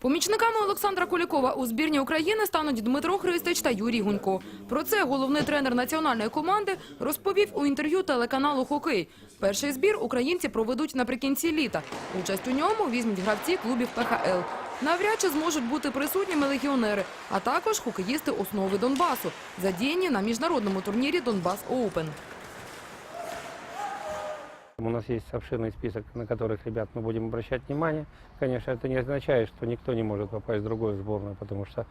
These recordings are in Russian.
Помічниками Олександра Кулікова у збірні України стануть Дмитро Христич та Юрій Гунько. Про це головний тренер національної команди розповів у інтерв'ю телеканалу «Хокей». Перший збір українці проведуть наприкінці літа. Участь у ньому візьмуть гравці клубів ПХЛ. Навряд чи зможуть бути присутніми легіонери, а також хокеїсти основи Донбасу, задіяні на міжнародному турнірі «Донбас Оупен». У нас есть обширный список, на которых ребят мы будем обращать внимание. Конечно, это не означает, что никто не может попасть в другую сборную, потому что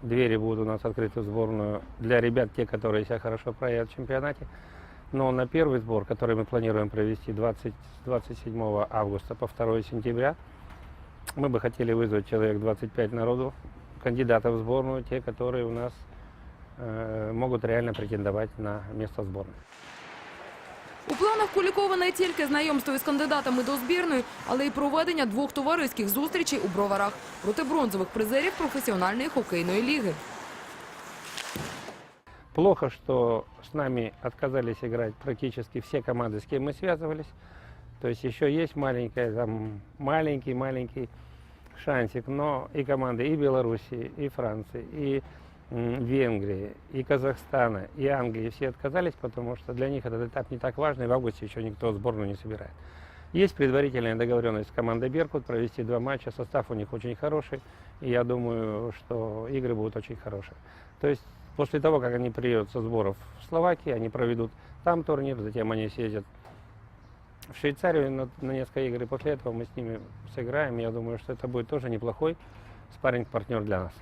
двери будут у нас открыты в сборную для ребят, те, которые себя хорошо проявят в чемпионате. Но на первый сбор, который мы планируем провести 20, с 27 августа по 2 сентября, мы бы хотели вызвать человек 25 народу, кандидатов в сборную, те, которые у нас э, могут реально претендовать на место сборной. У планах Кулікова не тільки знайомство із кандидатами до збірної, але й проведення двох товариських зустрічей у Броварах проти бронзових призерів професіональної хокейної ліги. Плохо, что с нами отказались играть практически все команды, с кем мы связывались. То есть еще есть маленькая, там, маленький-маленький шансик, но и команды и Белоруссии, и Франции, и м, Венгрии, и Казахстана, и Англии все отказались, потому что для них этот этап не так важный, в августе еще никто сборную не собирает. Есть предварительная договоренность с командой «Беркут» провести два матча, состав у них очень хороший, и я думаю, что игры будут очень хорошие. То есть после того, как они приедут со сборов в Словакии, они проведут там турнир, затем они съездят в Швейцарию на, на несколько игр, и после этого мы с ними сыграем. Я думаю, что это будет тоже неплохой спарринг-партнер для нас.